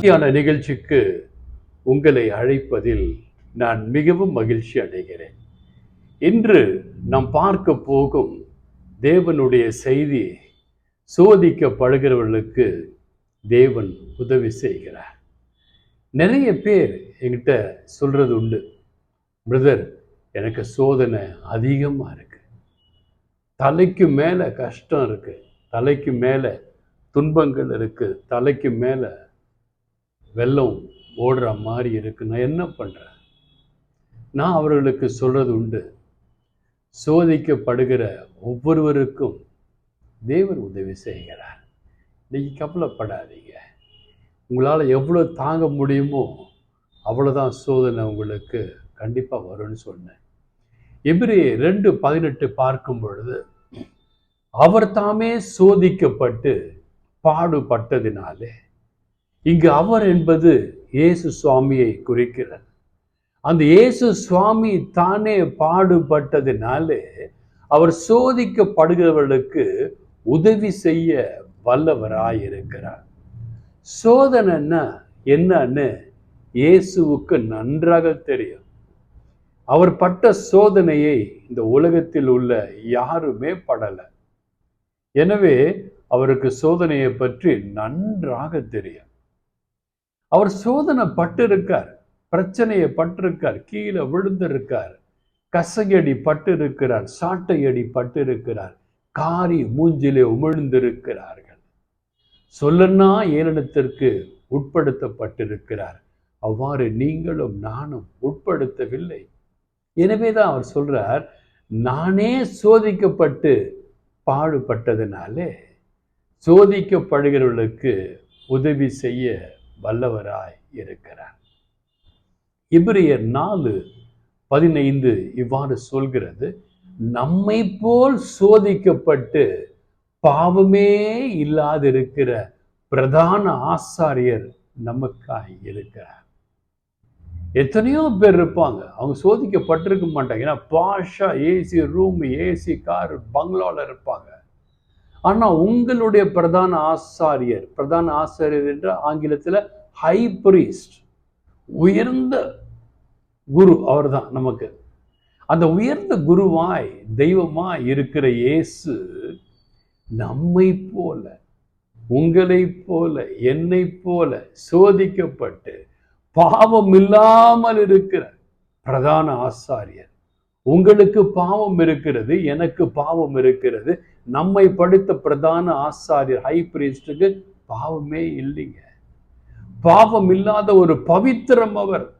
தியான நிகழ்ச்சிக்கு உங்களை அழைப்பதில் நான் மிகவும் மகிழ்ச்சி அடைகிறேன். இன்று நாம் பார்க்க போகும் தேவனுடைய செய்தி சோதிக்கப்படுகிறவர்களுக்கு தேவன் உதவி செய்கிறார். நிறைய பேர் என்கிட்ட சொல்றது உண்டு. பிரதர் எனக்கு சோதனை அதிகமாக இருக்கு. தலைக்கு மேலே கஷ்டம் இருக்கு. தலைக்கு மேலே துன்பங்கள் இருக்கு. தலைக்கு மேலே வெள்ளம் ஓடுற மாதிரி இருக்கு. நான் என்ன பண்ணுறேன் நான் அவர்களுக்கு சொல்கிறது உண்டு. சோதிக்கப்படுகிற ஒவ்வொருவருக்கும் தேவர் உதவி செய்கிறார். நீங்கள் கவலைப்படாதீங்க. உங்களால் எவ்வளோ தாங்க முடியுமோ அவ்வளோதான் சோதனை உங்களுக்கு கண்டிப்பாக வரும்னு சொன்னேன். எபிரி ரெண்டு பதினெட்டு பார்க்கும் பொழுது அவர் தாமே சோதிக்கப்பட்டு பாடுபட்டதினாலே இங்கு அவர் என்பது இயேசு சுவாமியை குறிக்கிறார் அந்த இயேசு சுவாமி தானே பாடுபட்டதினாலே அவர் சோதிக்கப்படுகிறவர்களுக்கு உதவி செய்ய வல்லவராயிருக்கிறார். சோதனைன்னா என்னன்னு இயேசுவுக்கு நன்றாக தெரியும். அவர் பட்ட சோதனையை இந்த உலகத்தில் உள்ள யாருமே படலை. எனவே அவருக்கு சோதனையை பற்றி நன்றாக தெரியும். அவர் சோதனை பட்டிருக்கார். பிரச்சனையை பட்டிருக்கார். கீழே விழுந்திருக்கார். கசையடி பட்டு இருக்கிறார் சாட்டையடி பட்டு இருக்கிறார் காரி மூஞ்சிலே உமிழ்ந்திருக்கிறார்கள். சொல்லன்னா ஏளனத்திற்கு உட்படுத்தப்பட்டிருக்கிறார். அவ்வாறு நீங்களும் நானும் உட்படுத்தவில்லை. எனவே தான் அவர் சொல்றார் நானே சோதிக்கப்பட்டு பாடுபட்டதுனாலே சோதிக்கப்படுகிறவர்களுக்கு உதவி செய்ய வல்லவராய் இருக்கிறார். இப்ரியர் நாலு பதினைந்து இவ்வாறு சொல்கிறது நம்மை போல் சோதிக்கப்பட்டு பாவமே இல்லாதிருக்கிற பிரதான ஆசாரியர் நமக்காய் இருக்கிறார். எத்தனையோ பேர் இருப்பாங்க அவங்க சோதிக்கப்பட்டிருக்க மாட்டாங்க. ஏன்னா Basha AC room AC car பங்களாவில் இருப்பாங்க. ஆனால் உங்களுடைய பிரதான ஆசாரியர் பிரதான ஆசாரியர் என்ற ஆங்கிலத்தில் ஹை பிரீஸ்ட் உயர்ந்த குரு அவர்தான் நமக்கு. அந்த உயர்ந்த குருவாய் தெய்வமாய் இருக்கிற இயேசு நம்மை போல உங்களைப் போல என்னை போல சோதிக்கப்பட்டு பாவம் இல்லாமல் இருக்கிற பிரதான ஆசாரியர். உங்களுக்கு பாவம் இருக்கிறது எனக்கு பாவம் இருக்கிறது நம்மை படித்த பிரதான ஆசாரியர் ஹை பிரீஸ்டுக்கு பாவமே இல்லைங்க. பாவம் இல்லாத ஒரு பவித்திரம் அவர்.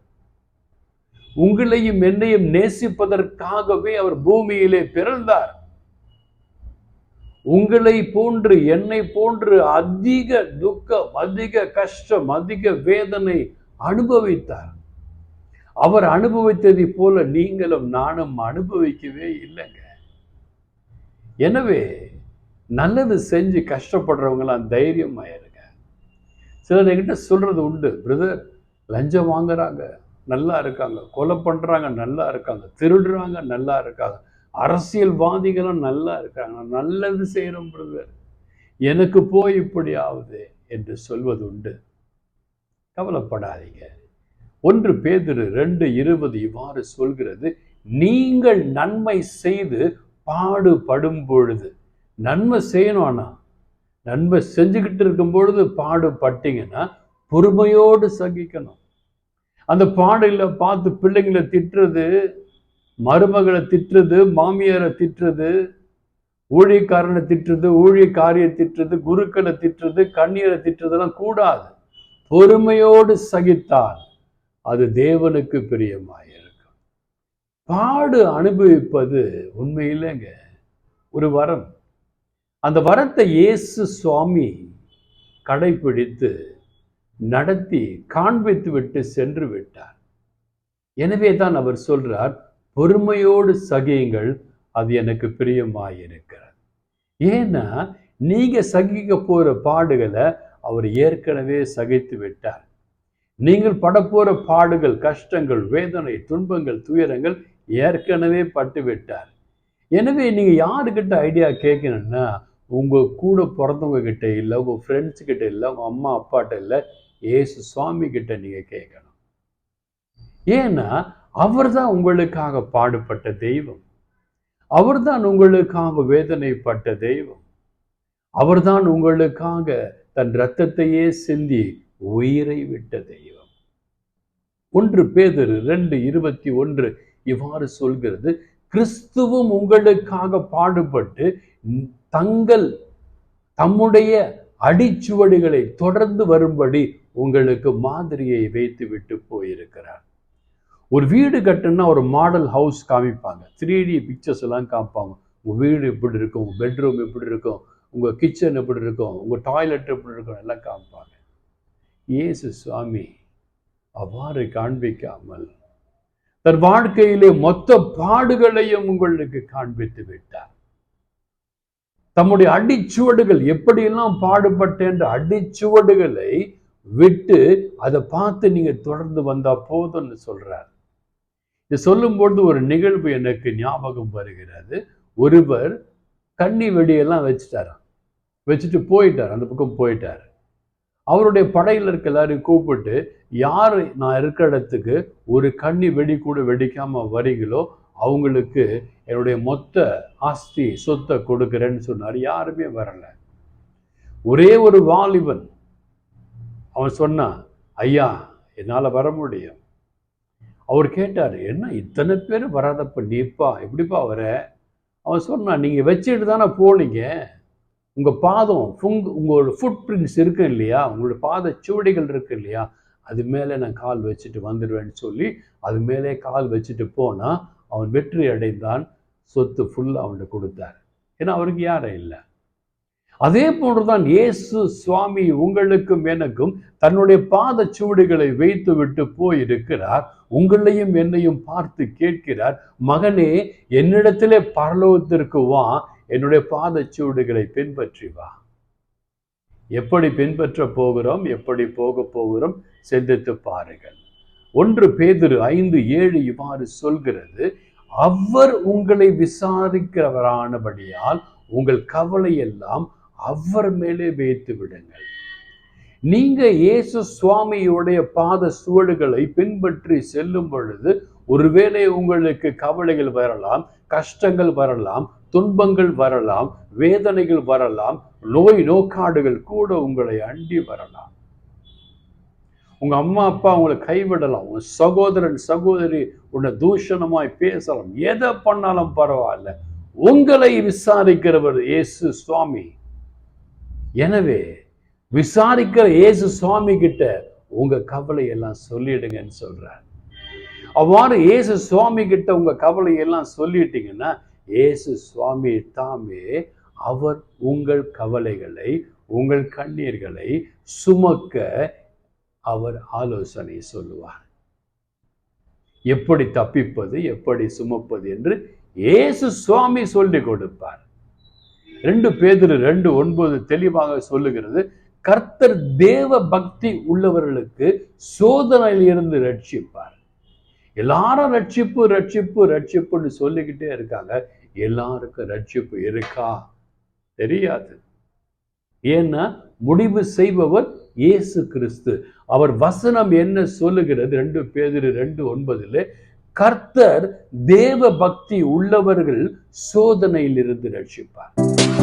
உங்களையும் என்னையும் நேசிப்பதற்காகவே அவர் பூமியிலே பிறந்தார். உங்களை போன்று என்னை போன்று அதிக துக்கம் அதிக கஷ்டம் அதிக வேதனை அனுபவித்தார். அவர் அனுபவித்ததை போல நீங்களும் நானும் அனுபவிக்கவே இல்லைங்க. எனவே நல்லது செஞ்சு கஷ்டப்படுறவங்களாம் தைரியமாயிருங்க சிலர் என்கிட்ட சொல்கிறது உண்டு பிரதர் லஞ்சம் வாங்குறாங்க நல்லா இருக்காங்க. கொலை பண்ணுறாங்க நல்லா இருக்காங்க. திருடுறாங்க நல்லா இருக்காங்க. அரசியல்வாதிகளும் நல்லா இருக்காங்க. நல்லது செய்கிறோம் பிரதர். எனக்கு போய் இப்படி ஆகுது என்று சொல்வது உண்டு. கவலைப்படாதீங்க. ஒன்று பேதிரு ரெண்டு இருபது இவ்வாறு சொல்கிறது நீங்கள் நன்மை செய்து பாடுபடும் பொழுது நன்மை செய்யணும் ஆனால் நன்மை செஞ்சுக்கிட்டு இருக்கும் பொழுது பாடுபட்டீங்கன்னா பொறுமையோடு சகிக்கணும். அந்த பாடையில் பார்த்து பிள்ளைங்களை திட்டுறது மருமகளை திட்டுறது மாமியாரை திட்டுறது ஊழியக்காரனை திட்டுறது ஊழியக்காரியை திட்டுறது குருக்களை திட்டுறது கண்ணீரை திட்டுறதுலாம் கூடாது. பொறுமையோடு சகித்தால் அது தேவனுக்கு பிரியமாயிரு பாடு அனுபவிப்பது உண்மையிலேங்க ஒரு வரம். அந்த வரத்தை இயேசு சுவாமி கடைபிடித்து நடத்தி காண்பித்து விட்டு சென்று விட்டார். எனவே தான் அவர் சொல்றார் பொறுமையோடு சகியுங்கள் அது எனக்கு பிரியமாயிருக்கிறது. ஏன்னா நீங்க சகிக்க போற பாடுகளை அவர் ஏற்கனவே சகித்து விட்டார். நீங்கள் படப்போற பாடுகள் கஷ்டங்கள் வேதனை துன்பங்கள் துயரங்கள் ஏற்கனவே பட்டு விட்டார். எனவே நீங்க யாருக்கிட்ட ஐடியா கேட்கணும்னா உங்க கூட பிறந்தவங்க கிட்ட இல்லை உங்க ஃப்ரெண்ட்ஸ் கிட்ட இல்லை உங்க அம்மா அப்பாட்ட இல்லை ஏசு சுவாமி கிட்ட நீங்க கேட்கணும் ஏன்னா அவர்தான் உங்களுக்காக பாடுபட்ட தெய்வம். அவர்தான் உங்களுக்காக வேதனைப்பட்ட தெய்வம். அவர் தான் உங்களுக்காக தன் இரத்தத்தையே சிந்தி உயிரை விட்ட தெய்வம். ஒன்று பேதரு ரெண்டு இருபத்தி ஒன்று இவ்வாறு சொல்கிறது கிறிஸ்துவும் உங்களுக்காக பாடுபட்டு தங்கள் தம்முடைய அடிச்சுவடுகளை தொடர்ந்து வரும்படி உங்களுக்கு மாதிரியை வைத்து விட்டு போயிருக்கிறார். ஒரு வீடு கட்டுன்னா ஒரு மாடல் ஹவுஸ் காமிப்பாங்க. த்ரீ டி பிக்சர்ஸ் எல்லாம் காமிப்பாங்க. உங்கள் வீடு எப்படி இருக்கும்? உங்கள் பெட்ரூம் எப்படி இருக்கும்? உங்கள் கிச்சன் எப்படி இருக்கும்? உங்கள் டாய்லெட் எப்படி இருக்கும்? எல்லாம் காமிப்பாங்க. இயேசு சுவாமி அவ்வாறு காண்பிக்காமல் தன் வாழ்க்கையிலே மொத்த பாடுகளையும் உங்களுக்கு காண்பித்து விட்டார். தம்முடைய அடிச்சுவடுகள் எப்படியெல்லாம் பாடுபட்டேன் அடிச்சுவடுகளை விட்டு அதை பார்த்து நீங்க தொடர்ந்து வந்தா போதும்னு சொல்றார். இது சொல்லும்போது ஒரு நிகழ்வு எனக்கு ஞாபகம் வருகிறது. ஒருவர் கண்ணி வெடியெல்லாம் வச்சுட்டாராம். வச்சுட்டு போயிட்டார். அந்த பக்கம் போயிட்டார். அவருடைய படையில் இருக்க எல்லாரையும் கூப்பிட்டு யார் நான் இருக்கிற இடத்துக்கு ஒரு கண்ணி வெடி கூட வெடிக்காம வரீங்களோ அவங்களுக்கு என்னுடைய மொத்த ஆஸ்தி சொத்தை கொடுக்குறேன்னு சொன்னார். யாருமே வரல. ஒரே ஒரு வாலிபன் அவன் சொன்னான் ஐயா என்னால் வர முடியும். அவர் கேட்டார் என்ன இத்தனை பேர் வராதப்ப நீப்பா? எப்படிப்பா வர? அவன் சொன்னான் நீங்கள் வச்சுட்டு தானே போனீங்க. உங்கள் பாதம் ஃபுங் உங்களோட ஃபுட் பிரிண்ட்ஸ் இருக்கு இல்லையா? உங்களோட பாத சுவடிகள் இருக்கு இல்லையா? அது மேலே நான் கால் வச்சுட்டு வந்துடுவேன்னு சொல்லி அது மேலே கால் வச்சுட்டு போனால் அவன் வெற்றி அடைந்தான் சொத்து ஃபுல்லாக அவன்கிட்ட கொடுத்தார். ஏன்னா அவருக்கு யாரும் இல்லை. அதே போன்றுதான் இயேசு சுவாமி உங்களுக்கும் எனக்கும் தன்னுடைய பாத சுவடுகளை வைத்து விட்டு போயிருக்கிறார். உங்களையும் என்னையும் பார்த்து கேட்கிறார் மகனே என்னிடத்திலே பரலோகத்திற்கு வா என்னுடைய பாத சுவடுகளை பின்பற்றி வா. எப்படி பின்பற்ற போகிறோம் எப்படி போக போகிறோம் சிந்தித்து பாருங்கள். ஒன்று பேதிரு ஐந்து ஏழு இவ்வாறு சொல்கிறது அவர் உங்களை விசாரிக்கிறவரானபடியால் உங்கள் கவலை எல்லாம் அவர் மேலே வைத்து விடுங்கள். நீங்க இயேசு சுவாமியுடைய பாத சுவடுகளை பின்பற்றி செல்லும் பொழுது ஒருவேளை உங்களுக்கு கவலைகள் வரலாம் கஷ்டங்கள் வரலாம் துன்பங்கள் வரலாம் வேதனைகள் வரலாம் நோய் நோக்காடுகள் கூட உங்களை அண்டி வரலாம். உங்க அம்மா அப்பா உங்களை கைவிடலாம். உங்க சகோதரன் சகோதரி உன்னை தூஷணமாய் பேசலாம். எதை பண்ணாலும் பரவாயில்ல. உங்களை விசாரிக்கிறவர் இயேசு சுவாமி. எனவே விசாரிக்கிற இயேசு சுவாமி கிட்ட உங்க கவலை எல்லாம் சொல்லிடுங்கன்னு சொல்றார். அவ்வாறு இயேசு சுவாமி கிட்ட உங்க கவலை எல்லாம் சொல்லிட்டீங்கன்னா இயேசு சுவாமி தாமே அவர் உங்கள் கவலைகளை உங்கள் கண்ணீர்களை சுமக்க அவர் ஆலோசனை சொல்லுவார். எப்படி தப்பிப்பது எப்படி சுமப்பது என்று இயேசு சுவாமி சொல்லிக் கொடுப்பார். ரெண்டு பேதில் ரெண்டு ஒன்பது தெளிவாக சொல்லுகிறது கர்த்தர் தேவ பக்தி உள்ளவர்களுக்கு சோதனையில் இருந்து ரட்சிப்பார். எல்லாரும் ரட்சிப்பு ரட்சிப்பு ரட்சிப்புன்னு சொல்லிக்கிட்டே இருக்காங்க. எல்லாருக்கும் ரட்சிப்பு இருக்கா? தெரியாது. ஏன்னா முடிவு செய்பவர் இயேசு கிறிஸ்து. அவர் வசனம் என்ன சொல்லுகிறது? ரெண்டு பேதிரு ரெண்டு ஒன்பதுல கர்த்தர் தேவ பக்தி உள்ளவர்கள் சோதனையில் இருந்து ரட்சிப்பார்.